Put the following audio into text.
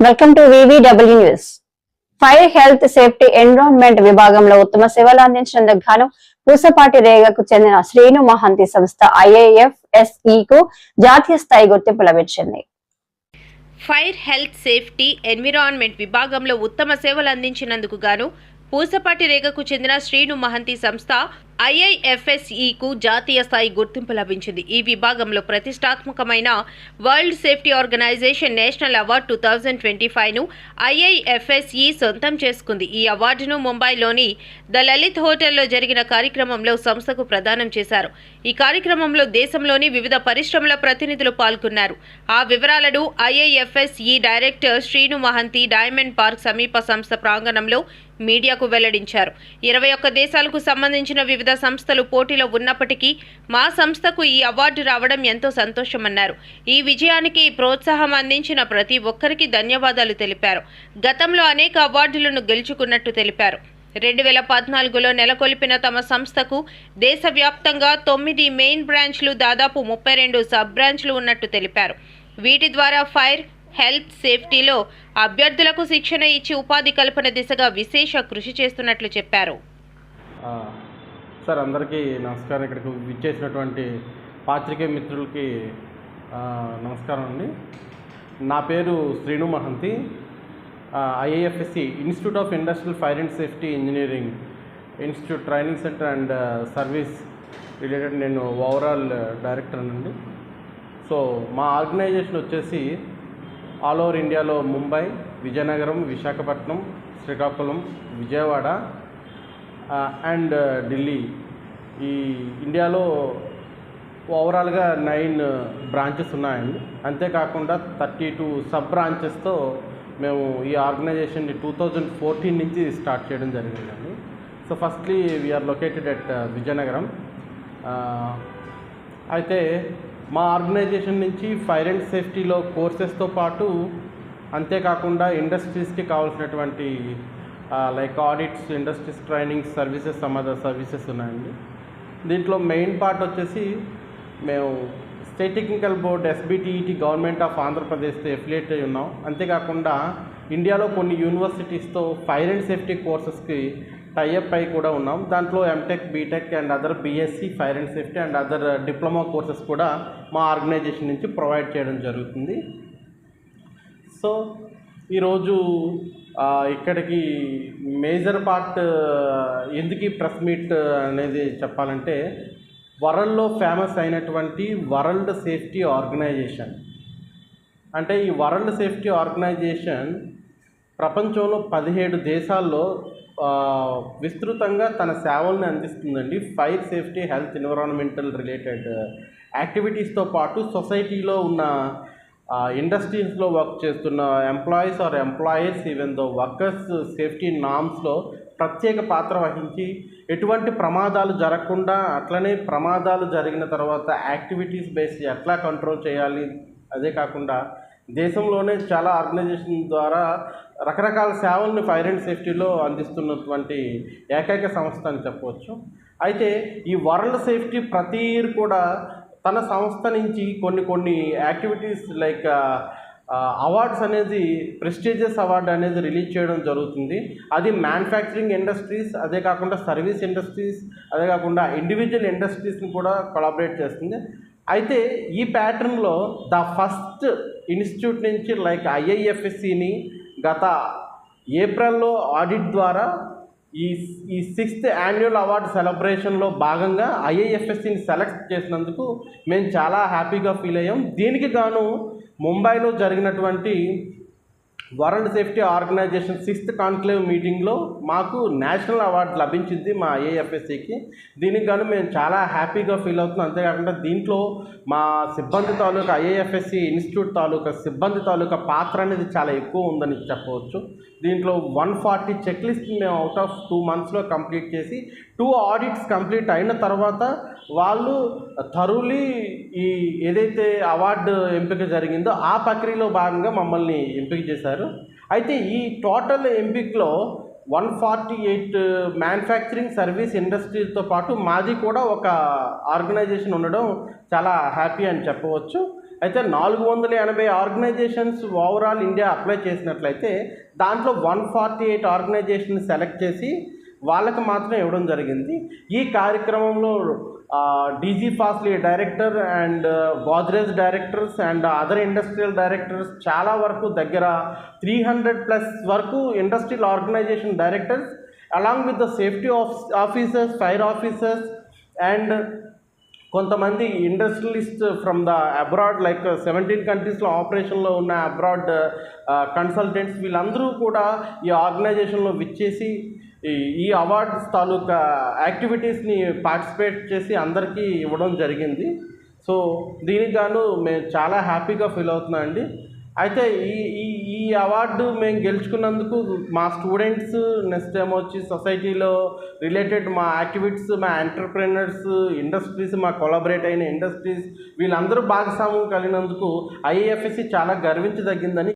Welcome to V V W news fire health safety environment విభాగంలో ఉత్తమ సేవలు అందించినందుకు గాను పూసపాటి రేగకు చెందిన శ్రీను మహంతి సంస్థ ఐఏఎఫ్ఎస్ఈ కు జాతీయ స్థాయి గుర్తింపు లభించింది ఫైర్ హెల్త్ సేఫ్టీ ఎన్విరాన్మెంట్ విభాగంలో ఉత్తమ సేవలు అందించినందుకు గాను పూసపాటి రేగకు చెందిన శ్రీను మహంతి సంస్థ ఐఐఎఫ్ఎస్ఈకు జాతీయ స్థాయి గుర్తింపు లభించింది. ఈ విభాగంలో ప్రతిష్టాత్మకమైన world safety organisation national award two thousand twenty ఫైవ్ను IIFSE సొంతం చేసుకుంది. ఈ అవార్డును ముంబైలోని ద లలిత్ హోటల్లో జరిగిన కార్యక్రమంలో సంస్థకు ప్రదానం చేశారు. ఈ కార్యక్రమంలో దేశంలోని వివిధ పరిశ్రమల ప్రతినిధులు పాల్గొన్నారు. ఆ వివరాలను IIFSE director Srinu Mahanti diamond park సమీప సంస్థ ప్రాంగణంలో మీడియాకు వెల్లడించారు. ఇరవై ఒక్క దేశాలకు సంబంధించిన వివిధ సంస్థలు పోటీలో ఉన్నప్పటికీ మా సంస్థకు ఈ అవార్డు రావడం ఎంతో సంతోషమన్నారు. ఈ విజయానికి ప్రోత్సాహం అందించిన ప్రతి ఒక్కరికి ధన్యవాదాలు తెలిపారు. గతంలో అనేక అవార్డులను గెలుచుకున్నట్టు తెలిపారు. రెండు వేల పద్నాలుగులో నెలకొల్పిన తమ సంస్థకు దేశవ్యాప్తంగా తొమ్మిది మెయిన్ బ్రాంచ్లు దాదాపు ముప్పై రెండు సబ్ బ్రాంచ్లు ఉన్నట్టు తెలిపారు. వీటి ద్వారా ఫైర్ హెల్త్ సేఫ్టీలో అభ్యర్థులకు శిక్షణ ఇచ్చి ఉపాధి కల్పన దిశగా విశేష కృషి చేస్తున్నట్లు చెప్పారు. సార్ అందరికీ నమస్కారం. ఇక్కడికి విచ్చేసినటువంటి పాత్రికేయ మిత్రులకి నమస్కారం అండి. నా పేరు Srinu Mahanti. IAFSC institute of industrial fire and safety engineering institute training centre and service related నేను ఓవరాల్ డైరెక్టర్ అండి. సో మా ఆర్గనైజేషన్ వచ్చేసి ఆల్ ఓవర్ ఇండియాలో ముంబై విజయనగరం విశాఖపట్నం శ్రీకాకుళం విజయవాడ అండ్ ఢిల్లీ. ఈ ఇండియాలో ఓవరాల్గా నైన్ బ్రాంచెస్ ఉన్నాయండి. అంతేకాకుండా థర్టీ టూ సబ్ బ్రాంచెస్తో మేము ఈ ఆర్గనైజేషన్ని టూ థౌజండ్ ఫోర్టీన్ నుంచి స్టార్ట్ చేయడం జరిగిందండి. So firstly we're located at Vizianagaram. అయితే మా ఆర్గనైజేషన్ నుంచి ఫైర్ అండ్ సేఫ్టీలో కోర్సెస్తో పాటు అంతేకాకుండా ఇండస్ట్రీస్కి కావాల్సినటువంటి like audits industries training services some other services ఉన్నాయండి. దీంట్లో మెయిన్ పార్ట్ వచ్చేసి మేము state technical board SBTET government of ఆంధ్రప్రదేశ్తో affiliate అయి ఉన్నాం. అంతేకాకుండా ఇండియాలో కొన్ని యూనివర్సిటీస్తో ఫైర్ అండ్ సేఫ్టీ కోర్సెస్కి టైఅప్ అయి కూడా ఉన్నాం. దాంట్లో M Tech B Tech and other B Sc fire and safety and other diploma courses కూడా మా ఆర్గనైజేషన్ నుంచి ప్రొవైడ్ చేయడం జరుగుతుంది. సో ఈరోజు ఇక్కడికి మేజర్ పార్ట్ ఎందుకు ప్రెస్ మీట్ అనేది చెప్పాలంటే వరల్డ్లో ఫేమస్ అయినటువంటి వరల్డ్ సేఫ్టీ ఆర్గనైజేషన్. అంటే ఈ వరల్డ్ సేఫ్టీ ఆర్గనైజేషన్ ప్రపంచంలో పదిహేడు దేశాల్లో విస్తృతంగా తన సేవల్ని అందిస్తుందండి. Fire safety health environmental related యాక్టివిటీస్తో పాటు సొసైటీలో ఉన్న ఇండస్ట్రీస్లో వర్క్ చేస్తున్న employees or employees even though workers safety నామ్స్లో ప్రత్యేక పాత్ర వహించి ఎటువంటి ప్రమాదాలు జరగకుండా అట్లనే ప్రమాదాలు జరిగిన తర్వాత యాక్టివిటీస్ బేస్ ఎట్లా కంట్రోల్ చేయాలి? అదే కాకుండా దేశంలోనే చాలా ఆర్గనైజేషన్ ద్వారా రకరకాల సేవలను ఫైర్ అండ్ సేఫ్టీలో అందిస్తున్నటువంటి ఏకైక సంస్థ అని చెప్పవచ్చు. అయితే ఈ వరల్డ్ సేఫ్టీ ప్రతి ఇయర్ కూడా తన సంస్థ నుంచి కొన్ని కొన్ని యాక్టివిటీస్ లైక్ అవార్డ్స్ అనేది ప్రెస్టీజియస్ అవార్డు అనేది రిలీజ్ చేయడం జరుగుతుంది. అది మ్యానుఫ్యాక్చరింగ్ ఇండస్ట్రీస్ అదే కాకుండా సర్వీస్ ఇండస్ట్రీస్ అదే కాకుండా ఇండివిజువల్ ఇండస్ట్రీస్ని కూడా కొలాబరేట్ చేస్తుంది. అయితే ఈ ప్యాటర్న్లో ద ఫస్ట్ ఇన్స్టిట్యూట్ నుంచి లైక్ ఐఐఎఫ్ఎస్సిని గత ఏప్రిల్లో ఆడిట్ ద్వారా ఈ ఈ సిక్స్త్ యాన్యువల్ అవార్డ్ సెలబ్రేషన్లో భాగంగా ఐఏఎఫ్ఎస్సిని సెలెక్ట్ చేసినందుకు మేము చాలా హ్యాపీగా ఫీల్ అయ్యాం. దీనికి గాను ముంబైలో జరిగినటువంటి world safety organisation sixth conclave మీటింగ్లో మాకు నేషనల్ అవార్డు లభించింది మా ఏఎఫ్ఎస్సికి. దీనికి గాను మేము చాలా హ్యాపీగా ఫీల్ అవుతున్నాం. అంతేకాకుండా దీంట్లో మా సిబ్బంది తాలూకా ఐఏఎఫ్ఎస్సి ఇన్స్టిట్యూట్ తాలూకా సిబ్బంది తాలూకా పాత్ర అనేది చాలా ఎక్కువ ఉందని చెప్పవచ్చు. దీంట్లో వన్ ఫార్టీ చెక్ లిస్ట్ మేము అవుట్ ఆఫ్ టూ మంత్స్లో కంప్లీట్ చేసి టూ ఆడిట్స్ కంప్లీట్ అయిన తర్వాత వాళ్ళు థరులీ ఈ ఏదైతే అవార్డు ఎంపిక జరిగిందో ఆ ప్రక్రియలో భాగంగా మమ్మల్ని ఎంపిక చేశారు. అయితే ఈ టోటల్ ఎంపికలో one forty eight manufacturing service ఇండస్ట్రీతో పాటు మాది కూడా ఒక ఆర్గనైజేషన్ ఉండడం చాలా హ్యాపీ అని చెప్పవచ్చు. అయితే నాలుగు వందల ఎనభై ఆర్గనైజేషన్స్ ఓవరాల్ ఇండియా అప్లై చేసినట్లయితే దాంట్లో one forty eight organisation select చేసి వాళ్ళకి మాత్రం ఇవ్వడం జరిగింది. ఈ కార్యక్రమంలో D G FASLI director and Godrej directors and other industrial directors చాలా వరకు దగ్గర త్రీ హండ్రెడ్ ప్లస్ వరకు industrial organisation directors along with the safety officers fire officers and కొంతమంది industrialist from the abroad like seventeen కంట్రీస్లో ఆపరేషన్లో ఉన్న abroad consultants వీళ్ళందరూ కూడా ఈ ఆర్గనైజేషన్లో విచ్చేసి ఈ ఈ అవార్డ్స్ తాలూకా యాక్టివిటీస్ని పార్టిసిపేట్ చేసి అందరికీ ఇవ్వడం జరిగింది. సో దీనికి గాను మేము చాలా హ్యాపీగా ఫీల్ అవుతున్నాం అండి. అయితే ఈ ఈ ఈ అవార్డు మేము గెలుచుకున్నందుకు మా స్టూడెంట్స్ నెక్స్ట్ ఏమో వచ్చి సొసైటీలో రిలేటెడ్ మా యాక్టివిటీస్ మా ఎంటర్ప్రెనర్స్ ఇండస్ట్రీస్ మా కొలాబరేట్ అయిన ఇండస్ట్రీస్ వీళ్ళందరూ భాగస్వామ్యం కలిగినందుకు ఐఏఎఫ్ఎస్సి చాలా గర్వించదగ్గిందని